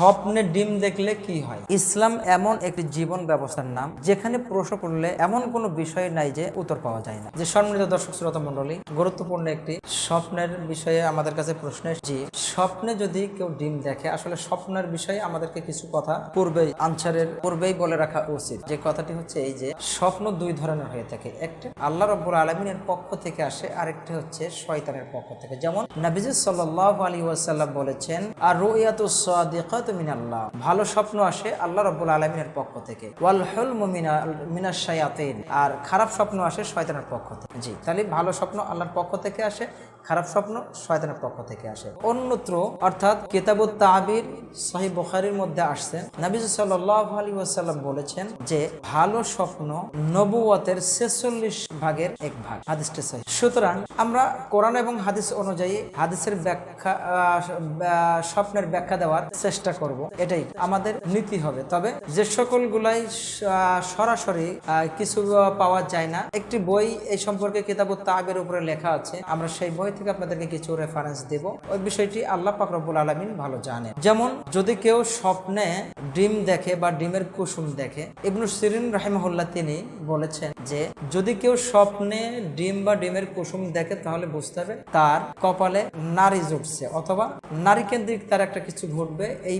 স্বপ্নে ডিম দেখলে কি হয়? ইসলাম এমন একটি জীবন ব্যবস্থার নাম, যেখানে প্রশ্ন করলে এমন কোনো বিষয় নাই যে উত্তর পাওয়া যায় না। যে সম্মানিত দর্শক শ্রোতা মন্ডলী গুরুত্বপূর্ণ একটি স্বপ্নের বিষয়ে আমাদের কাছে প্রশ্ন এসেছে। স্বপ্নে যদি কেউ ডিম দেখে, আসলে স্বপ্নের বিষয়ে আমাদেরকে কিছু কথা পূর্বেই, আনসারের পূর্বেই বলে রাখা উচিত। যে কথাটি হচ্ছে এই যে, স্বপ্ন দুই ধরনের হয়ে থাকে। একটা আল্লাহ রব্বুল আলমিনের পক্ষ থেকে আসে, আরেকটি হচ্ছে শয়তানের পক্ষ থেকে। যেমন নাবিজ সাল্লাহ আলী ওয়াসাল্লাম বলেছেন, আর রুইয়াতু মিনাল্লাহ। ভালো স্বপ্ন আসে আল্লাহ আলমিনের পক্ষ থেকে। আর খারাপ স্বপ্ন আসে শয়তানের পক্ষ থেকে। জি, তাহলে ভালো স্বপ্ন আল্লাহর পক্ষ থেকে আসে, খারাপ স্বপ্ন শয়তানের পক্ষ থেকে আসে। অন্যত্র, অর্থাৎ কিতাবুত তাবির সহি বুখারীর মধ্যে আসছেন নবীজ আলাইহি ওয়াসাল্লাম বলেছেন যে, ভালো স্বপ্ন নবুয়তের 46 ভাগের এক ভাগ। হাদিসটি সহি। সুতরাং আমরা কোরআন এবং হাদিস অনুযায়ী হাদিসের ব্যাখ্যা স্বপ্নের ব্যাখ্যা দেওয়ার চেষ্টা করব। এটাই আমাদের নীতি হবে। তবে যে সকল গুলাই সরাসরি কিছু পাওয়া যায় না। একটি বই এই সম্পর্কে কিতাবুত তাবের উপরে লেখা আছে। আমরা সেই বই থেকে আপনাদেরকে কিছু রেফারেন্স দেব। ওই বিষয়টি আল্লাহ পাক রব্বুল আলামিন ভালো জানেন। যেমন, যদি কেউ স্বপ্নে ডিম দেখে বা ডিমের কুসুম দেখে, ইবনু সিরিন রাহিমহুল্লাহ তিনি বলেছেন যে, যদি কেউ স্বপ্নে ডিম বা ডিমের কুসুম দেখে, তাহলে বুঝতে হবে তার কপালে নারী জুটছে অথবা নারী কেন্দ্রিক তার একটা কিছু ঘটবে। এই